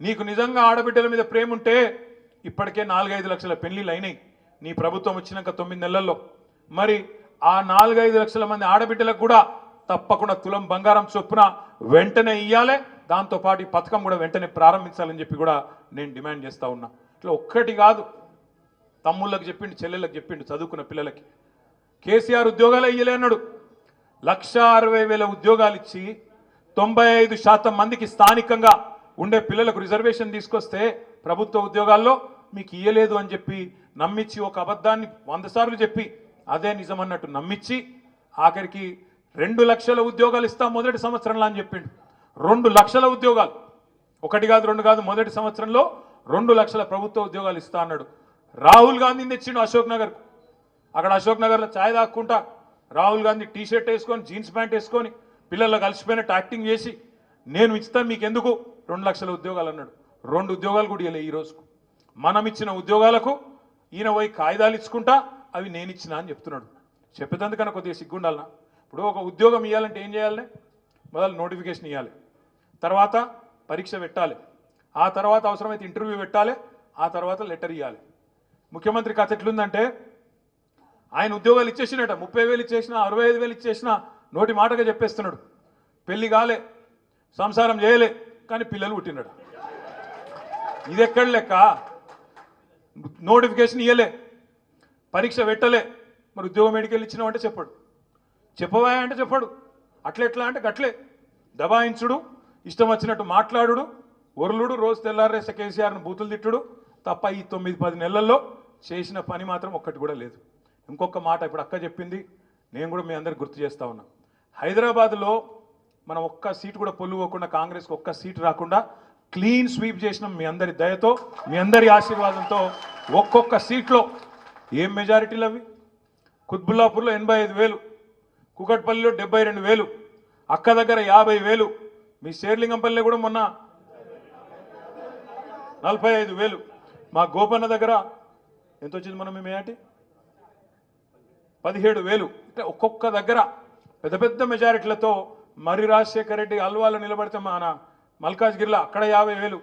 నీకు నిజంగా ఆడబిడ్డల మీద ప్రేమ ఉంటే ఇప్పటికే నాలుగైదు లక్షల పెళ్ళిళ్ళు అయినాయి. నీ ప్రభుత్వం వచ్చినాక తొమ్మిది నెలల్లో. మరి ఆ నాలుగైదు లక్షల మంది ఆడబిడ్డలకు కూడా తప్పకుండా తులం బంగారం చొప్పున వెంటనే ఇయ్యాలి. దాంతోపాటు ఈ పథకం కూడా వెంటనే ప్రారంభించాలని చెప్పి కూడా నేను డిమాండ్ చేస్తూ ఉన్నా. ఇట్లా ఒక్కటి కాదు. తమ్ముళ్ళకి చెప్పిండు చెల్లెళ్ళకి చెప్పిండు చదువుకున్న పిల్లలకి. కేసీఆర్ ఉద్యోగాలు ఇయ్యలే అన్నాడు. లక్ష అరవై వేల ఉద్యోగాలు ఇచ్చి తొంభై ఐదు శాతం మందికి స్థానికంగా ఉండే పిల్లలకు రిజర్వేషన్ తీసుకొస్తే ప్రభుత్వ ఉద్యోగాల్లో మీకు ఇయ్యలేదు అని చెప్పి నమ్మించి ఒక అబద్ధాన్ని వంద సార్లు చెప్పి అదే నిజం అన్నట్టు నమ్మించి ఆఖరికి రెండు లక్షల ఉద్యోగాలు ఇస్తాం మొదటి సంవత్సరంలో అని చెప్పిండు. రెండు లక్షల ఉద్యోగాలు. ఒకటి కాదు రెండు కాదు మొదటి సంవత్సరంలో రెండు లక్షల ప్రభుత్వ ఉద్యోగాలు ఇస్తా అన్నాడు. రాహుల్ గాంధీని తెచ్చిండు అశోక్ నగర్ అక్కడ అశోక్ నగర్లో ఛాయ్ తాక్కుంటా రాహుల్ గాంధీ టీ షర్ట్ వేసుకొని జీన్స్ ప్యాంట్ వేసుకొని పిల్లల్లో కలిసిపోయినట్టు యాక్టింగ్ చేసి నేను ఇస్తాను మీకు ఎందుకు రెండు లక్షల ఉద్యోగాలు అన్నాడు. రెండు ఉద్యోగాలు కూడా ఇవ్వలే ఈరోజుకు మనం ఇచ్చిన ఉద్యోగాలకు ఈయన పోయి కాగితాలు ఇచ్చుకుంటా అవి నేను ఇచ్చిన అని చెప్తున్నాడు. చెప్పేదందుకన్నా కొద్దిగా సిగ్గుండాలనా? ఇప్పుడు ఒక ఉద్యోగం ఇవ్వాలంటే ఏం చేయాలి? మొదలు నోటిఫికేషన్ ఇవ్వాలి తర్వాత పరీక్ష పెట్టాలి. ఆ తర్వాత అవసరమైతే ఇంటర్వ్యూ పెట్టాలి. ఆ తర్వాత లెటర్ ఇవ్వాలి ముఖ్యమంత్రి కథ ఎట్లుందంటే ఆయన ఉద్యోగాలు ఇచ్చేసినట. ముప్పై వేలు ఇచ్చేసిన అరవై ఐదు వేలు ఇచ్చేసిన నోటి మాటగా చెప్పేస్తున్నాడు. పెళ్ళి కాలే సంసారం చేయలే. కానీ పిల్లలు పుట్టినాడు ఇది ఎక్కడ లెక్క? నోటిఫికేషన్ ఇయ్యలే. పరీక్ష పెట్టలే. మరి ఉద్యోగం ఎడికెళ్ళి ఇచ్చినామంటే చెప్పాడు. చెప్పవా అంటే చెప్పాడు అట్లెట్లా అంటే గట్లే. దబాయించుడు ఇష్టం వచ్చినట్టు మాట్లాడుడు ఒరులుడు రోజు తెల్లారేస కేసీఆర్ను బూతులు తిట్టుడు తప్ప ఈ తొమ్మిది పది నెలల్లో చేసిన పని మాత్రం ఒక్కటి కూడా లేదు. ఇంకొక మాట ఇప్పుడు అక్క చెప్పింది. నేను కూడా మీ అందరికి గుర్తు చేస్తా ఉన్నా. హైదరాబాద్లో మనం ఒక్క సీటు కూడా పొల్లుకోకుండా కాంగ్రెస్కి ఒక్క సీటు రాకుండా క్లీన్ స్వీప్ చేసిన మీ అందరి దయతో మీ అందరి ఆశీర్వాదంతో ఒక్కొక్క సీట్లో ఏం మెజారిటీలు అవి? కుత్బుల్లాపూర్లో ఎనభై ఐదు వేలు కుకట్పల్లిలో డెబ్బై రెండు వేలు అక్క దగ్గర యాభై వేలు మీ శేర్లింగంపల్లి కూడా మొన్న నలభై ఐదు వేలు. మా గోపన్న దగ్గర ఎంత వచ్చింది మనం మేమేటి పదిహేడు వేలు. అంటే ఒక్కొక్క దగ్గర పెద్ద పెద్ద మెజారిటీలతో మరి రాజశేఖర రెడ్డి అల్వాలో నిలబడితే మన? మల్కాజ్గిరిలో అక్కడ యాభై వేలు.